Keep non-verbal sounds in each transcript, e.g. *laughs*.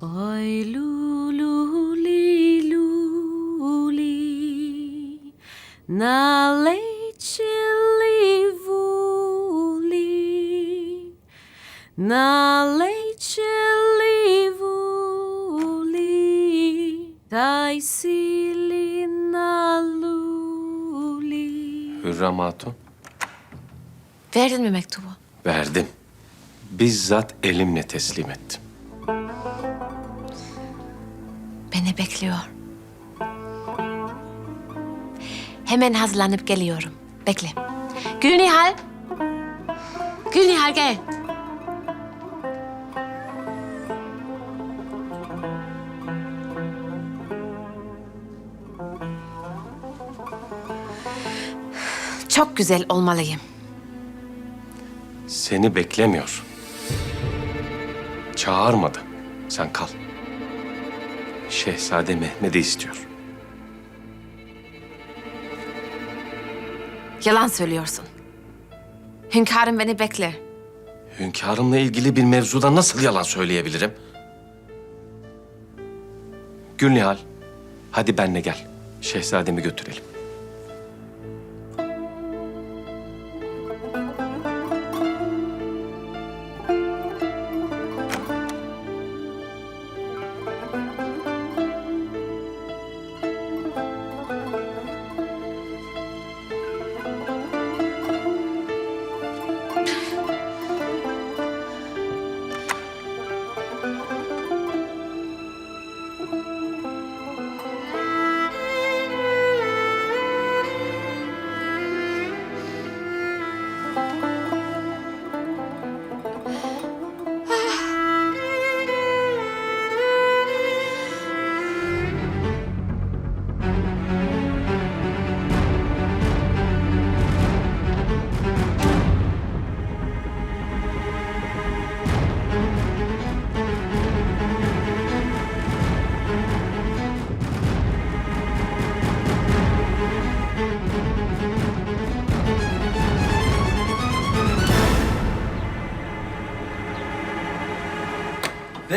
Oy lulu li luli na lejčili vuli na lejčili vuli daj sili na luli Hürrem Hatun. Verdin mi mektubu? Verdim. Bizzat elimle teslim ettim. Bekliyor. Hemen hazırlanıp geliyorum. Bekle. Gülnihal. Gülnihal gel. Çok güzel olmalıyım. Seni beklemiyor. Çağırmadı. Sen kal. Şehzade Mehmet'i istiyor. Yalan söylüyorsun. Hünkârım beni bekler. Hünkârımla ilgili bir mevzuda nasıl yalan söyleyebilirim? Gülnihal, hadi benle gel. Şehzademi götürelim.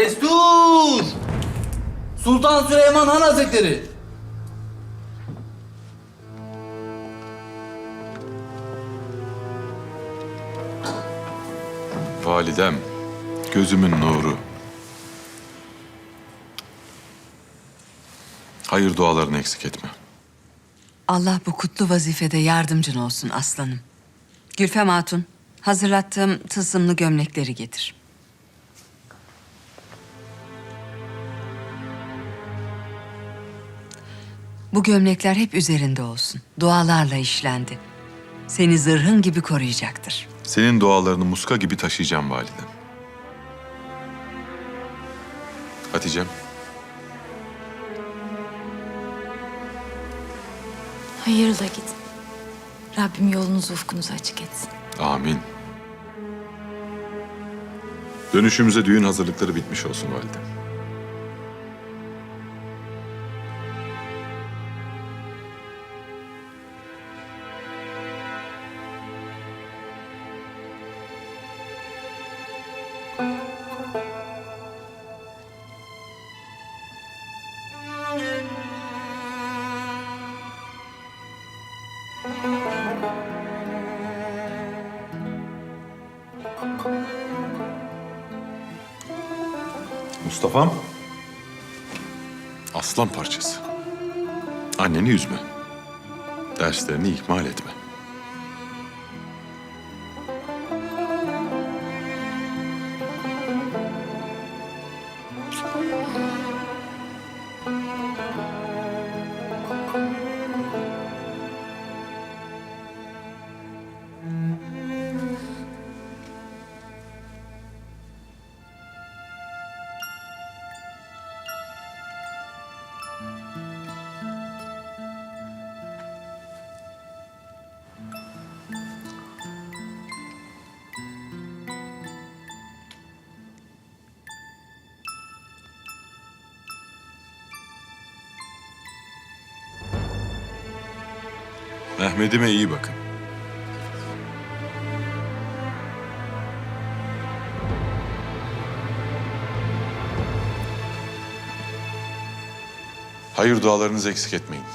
Destur! Sultan Süleyman Han Hazretleri. Validem, gözümün nuru. Hayır dualarını eksik etme. Allah bu kutlu vazifede yardımcın olsun aslanım. Gülfem Hatun, hazırlattığım tılsımlı gömlekleri getir. Bu gömlekler hep üzerinde olsun. Dualarla işlendi. Seni zırhın gibi koruyacaktır. Senin dualarını muska gibi taşıyacağım validem. Hatice'm, Hayırla gidin. Rabbim yolunuzu ufkunuzu açık etsin. amin. Dönüşümüze düğün hazırlıkları bitmiş olsun validem. Aslan parçası. Anneni üzme. Derslerini ihmal etme. Mehmet'ime iyi bakın. Hayır dualarınızı eksik etmeyin.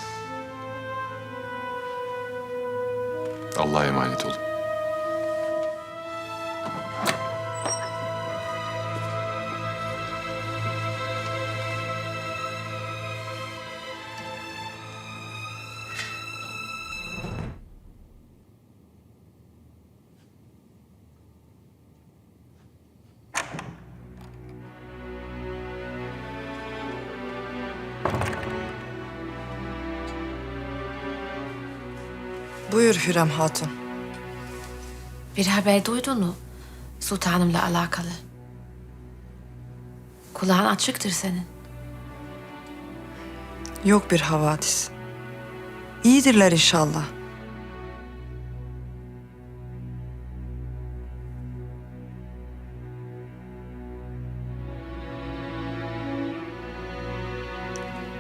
Buyur Hürrem Hatun. Bir haber duydun mu? Sultanımla alakalı. Kulağın açıktır senin. Yok bir havadis. İyidirler inşallah.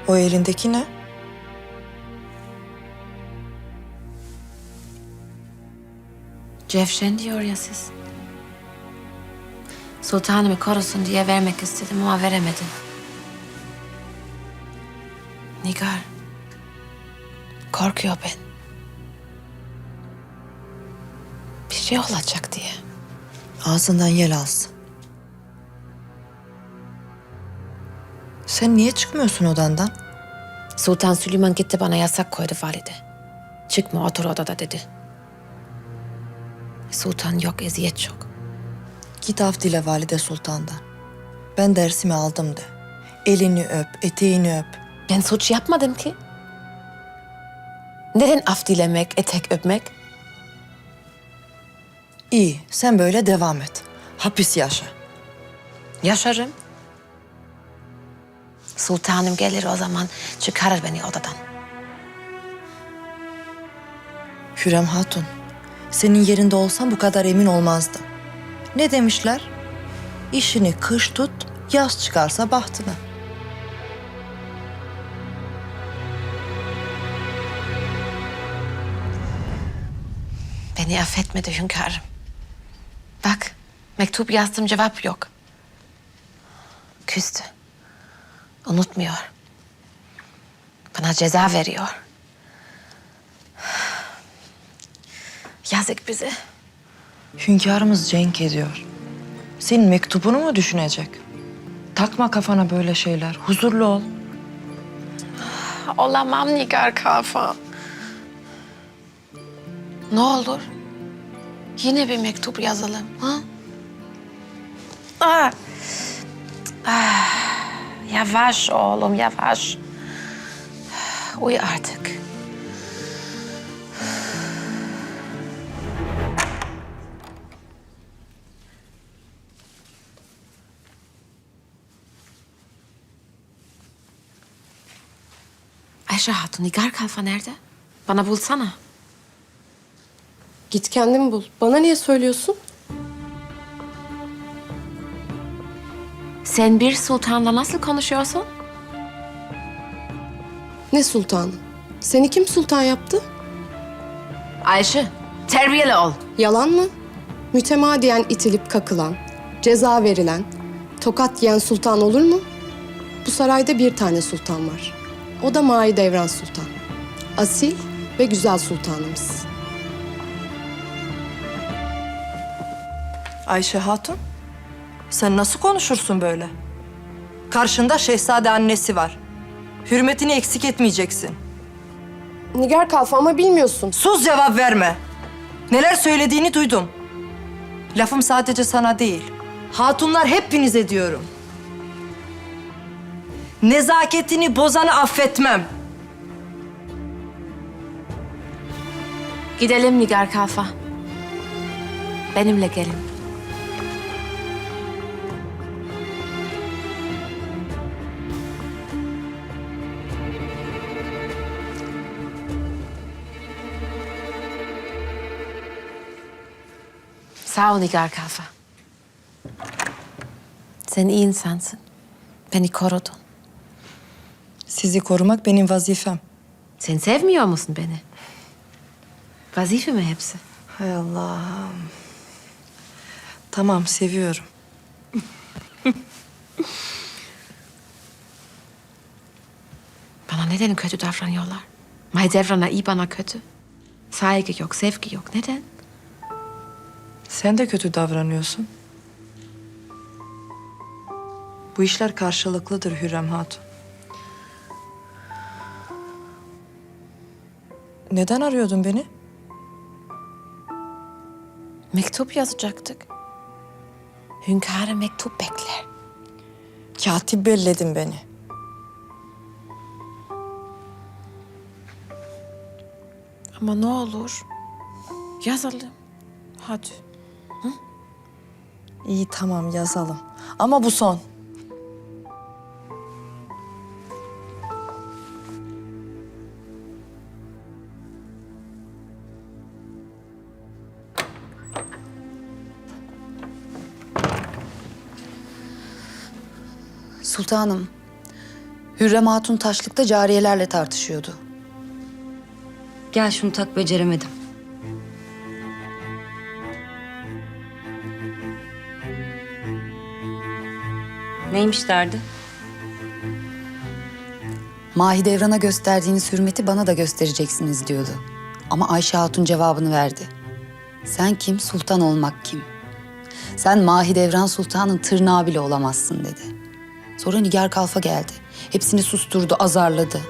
O elindeki ne? Cevşen diyor ya siz. Sultanımı korusun diye vermek istedim ama veremedim. Nigar. Korkuyor ben. Bir şey olacak diye. Ağzından yel alsın. Sen niye çıkmıyorsun odandan? Sultan Süleyman gitti bana yasak koydu valide. Çıkma otur odada dedi. Sultan yok eziyet çok. Git af dile valide sultandan. Ben dersimi aldım de. Elini öp, eteğini öp. Ben suç yapmadım ki. Neden af dilemek, etek öpmek? İyi, sen böyle devam et. Hapis yaşa. Yaşarım. Sultanım gelir o zaman çıkarır beni odadan. Hürrem Hatun, senin yerinde olsam bu kadar emin olmazdım. Ne demişler? İşini kış tut, yaz çıkarsa bahtına. Beni affetmedi hünkârım. Bak, mektup yazdım cevap yok. Küstü. Unutmuyor. Bana ceza veriyor. Yazık bize. Hünkârımız cenk ediyor. Senin mektubunu mu düşünecek? Takma kafana böyle şeyler. Huzurlu ol. Olamam Nigar Kafa. Ne olur? Yine bir mektup yazalım. Ha? Ah. Ah. Yavaş oğlum, yavaş. Uyu artık. Ayşe Hatun, Nigar Kalfa nerede? Bana bulsana. Git kendin bul. Bana niye söylüyorsun? Sen bir sultanla nasıl konuşuyorsun? Ne sultanı? Seni kim sultan yaptı? Ayşe, terbiyeli ol. Yalan mı? Mütemadiyen itilip kakılan, ceza verilen, tokat yiyen sultan olur mu? Bu sarayda bir tane sultan var. O da Mahidevran Sultan. Asil ve güzel sultanımız. Ayşe Hatun, sen nasıl konuşursun böyle? Karşında şehzade annesi var. Hürmetini eksik etmeyeceksin. Nigar Kalfa ama bilmiyorsun. Sus cevap verme. Neler söylediğini duydum. Lafım sadece sana değil. Hatunlar hepinize diyorum. Nezaketini bozanı affetmem. Gidelim Nigar Kalfa. Benimle gelin. Sağ ol Nigar Kalfa. Sen iyi insansın. Beni korudun. Sizi korumak benim vazifem. Sen sevmiyor musun beni? Vazife mi hepsi? Hay Allah'ım. Tamam, seviyorum. *laughs* Bana Neden kötü davranıyorlar? Mahidevran'a iyi bana kötü. Saygı yok, sevgi yok. Neden? Sen de kötü davranıyorsun. Bu işler karşılıklıdır Hürrem Hatun. Neden arıyordun beni? Mektup yazacaktık. Hünkârı mektup bekler. Katip belledin beni. Ama ne olur yazalım. Hadi. İyi tamam yazalım. Ama bu son. Sultanım, Hürrem Hatun taşlıkta cariyelerle tartışıyordu. Gel şunu tak beceremedim. Neymiş derdi? Mahidevran'a gösterdiğiniz hürmeti bana da göstereceksiniz diyordu. Ama Ayşe Hatun cevabını verdi. Sen kim, sultan olmak kim? Sen Mahidevran Sultan'ın tırnağı bile olamazsın dedi. Sonra Nigar Kalfa geldi. Hepsini susturdu, azarladı.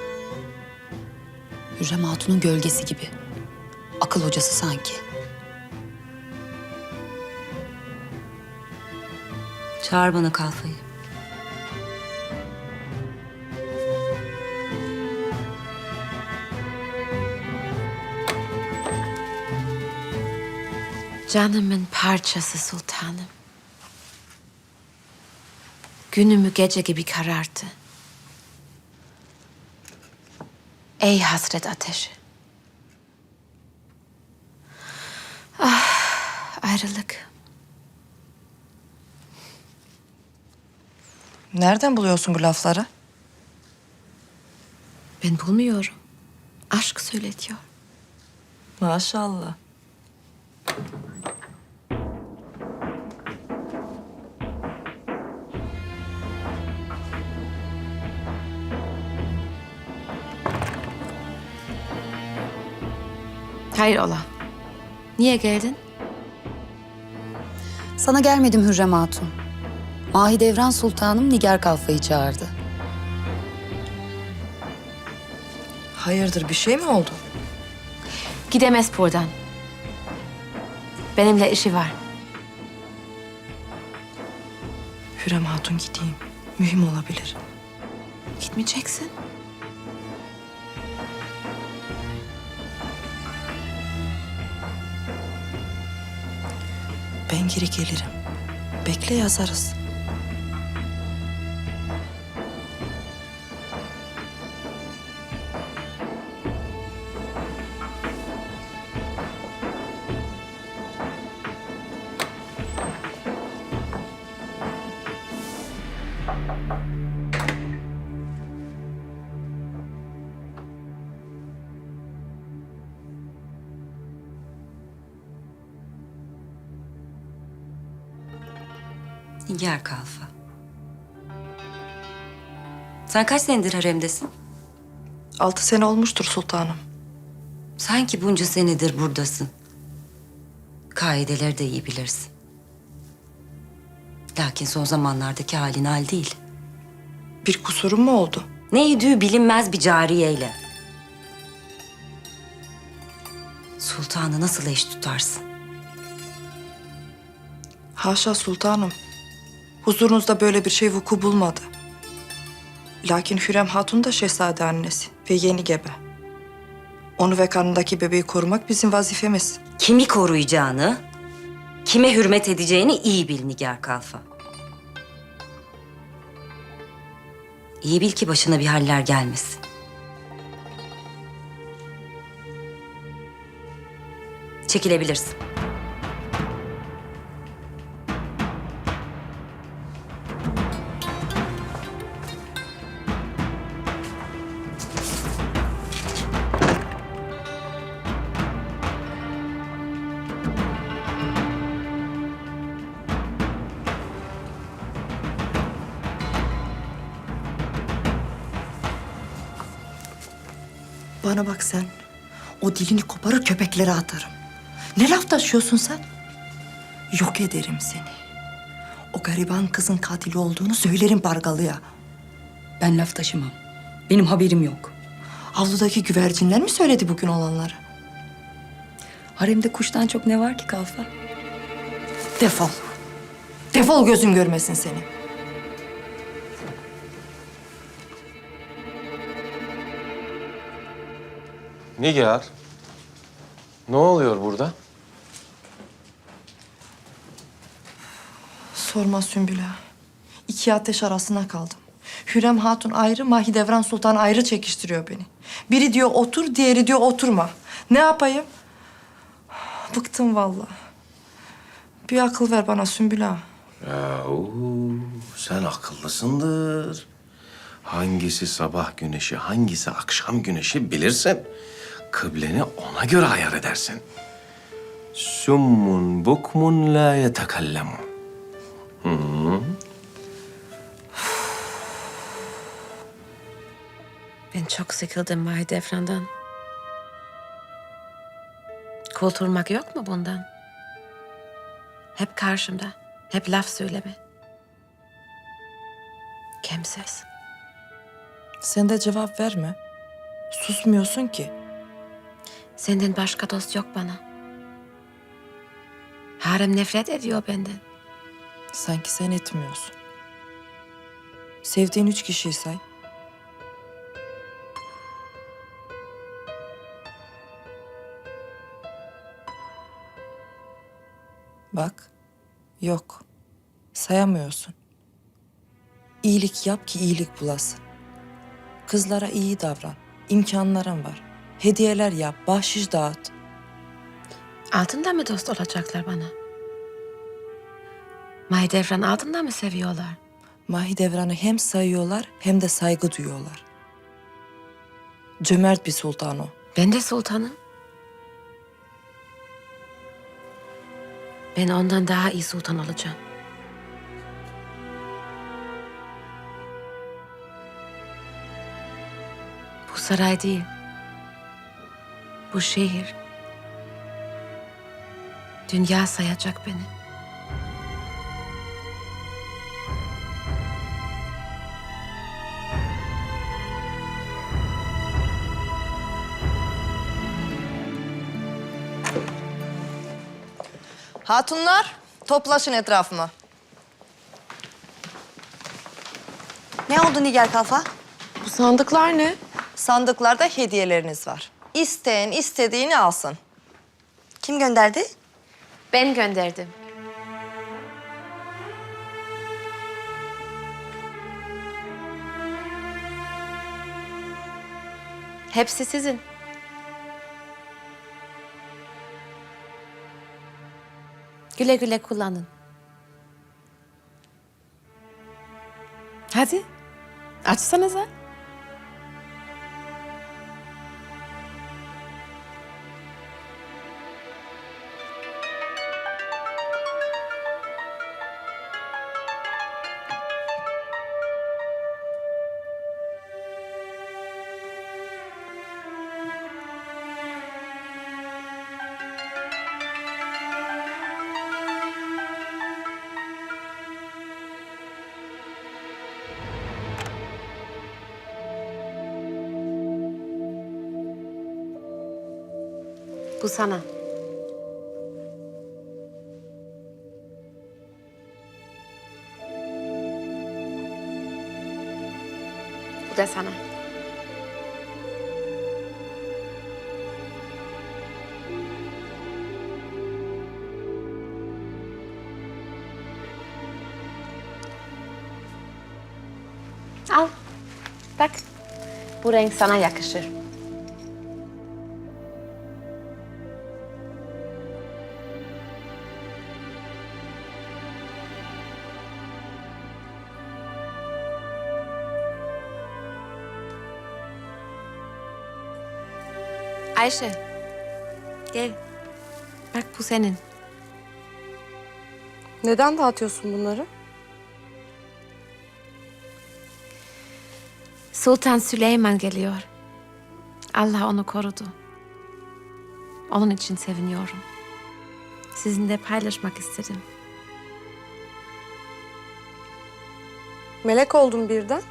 Hürrem Hatun'un gölgesi gibi. Akıl hocası sanki. Çağır bana kalfayı. Canımın parçası sultanım. Günümü gece gibi kararttı. Ey hasret ateşi. Ah, ayrılık. Nereden buluyorsun bu lafları? Ben bulmuyorum. Aşk söyletiyor. Maşallah. Hayrola? Niye geldin? Sana gelmedim Hürrem Hatun. Mahidevran Sultanım Nigar Kalfa'yı çağırdı. Hayırdır bir şey mi oldu? Gidemez buradan. Benimle işi var. Hürrem Hatun gideyim. Mühim olabilir. Gitmeyeceksin. Geri gelirim. Bekle yazarız. Nigar kalfa. Sen kaç senedir haremdesin? Altı sene olmuştur sultanım. Sanki bunca senedir buradasın. Kaideleri de iyi bilirsin. Lakin son zamanlardaki halin hal değil. Bir kusurum mu oldu? Ne yediği bilinmez bir cariyeyle. Sultanı nasıl eş tutarsın? Haşa sultanım. Huzurunuzda böyle bir şey vuku bulmadı. Lakin Hürrem Hatun da şehzade annesi ve yeni gebe. Onu ve karnındaki bebeği korumak bizim vazifemiz. Kimi koruyacağını, kime hürmet edeceğini iyi bil Nigar Kalfa. İyi bil ki başına bir haller gelmesin. Çekilebilirsin. Bana bak sen. O dilini koparır köpeklere atarım. Ne laf taşıyorsun sen? Yok ederim seni. O gariban kızın katili olduğunu söylerim Bargalı'ya. Ben laf taşımam. Benim haberim yok. Avludaki güvercinler mi söyledi bugün olanları? Haremde kuştan çok ne var ki kalfa? Defol. Defol gözüm görmesin seni. Nigar. Ne oluyor burada? Sorma Sümbül ağa. İki ateş arasına kaldım. Hürrem Hatun ayrı, Mahidevran Sultan ayrı çekiştiriyor beni. Biri diyor otur, diğeri diyor oturma. Ne yapayım? Bıktım vallahi. Bir akıl ver bana Sümbül ağa. Yahu sen akıllısındır. Hangisi sabah güneşi, hangisi akşam güneşi bilirsin. Kıbleni ona göre ayar edersin. Summun bukmun la yetekallamun. Ben çok sıkıldım Mahidevran'dan. Kurtulmak yok mu bundan? Hep karşımda, hep laf söyleme. Kimsiz. Sen de cevap verme. Susmuyorsun ki. Senden başka dost yok bana. Harem nefret ediyor benden. Sanki sen etmiyorsun. Sevdiğin üç kişiyi say. Bak, yok. Sayamıyorsun. İyilik yap ki iyilik bulasın. Kızlara iyi davran. İmkanların var. Hediyeler yap, bahşiş dağıt. Altında mı dost olacaklar bana? Mahidevran altında mı seviyorlar? Mahidevran'ı hem sayıyorlar hem de saygı duyuyorlar. Cömert bir sultan o. Ben de sultanım. Ben ondan daha iyi sultan olacağım. Bu saray değil. Bu şehir. Dünya sayacak beni. Hatunlar, toplaşın etrafıma. Ne oldu Nigar Kalfa? Bu sandıklar ne? Sandıklarda hediyeleriniz var. İsteyen istediğini alsın. Kim gönderdi? Ben gönderdim. Hepsi sizin. Güle güle kullanın. Hadi. Açsanıza. Bu sana. Bu da sana. Al. Bak. Bu renk sana yakışır. Ayşe. Gel. Bak bu senin. Neden dağıtıyorsun bunları? Sultan Süleyman geliyor. Allah onu korudu. Onun için seviniyorum. Sizinle paylaşmak istedim. Melek oldum birden.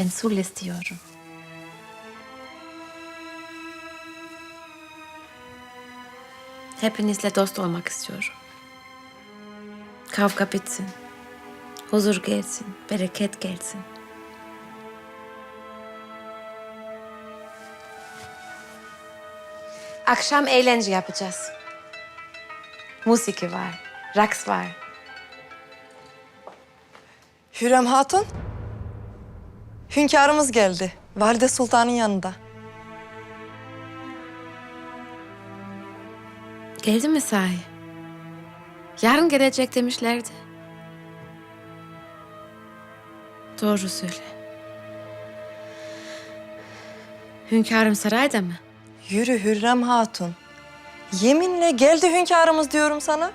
Ben sul istiyorum. Hepinizle dost olmak istiyorum. Kavga bitsin. Huzur gelsin, bereket gelsin. Akşam eğlence yapacağız. Musiki var, raks var. Hürrem Hatun. Hünkârımız geldi. Valide Sultan'ın yanında. Geldi mi sahi? Yarın gelecek demişlerdi. Doğru söyle. Hünkârım sarayda mı? Yürü Hürrem Hatun. Yeminle geldi hünkârımız diyorum sana.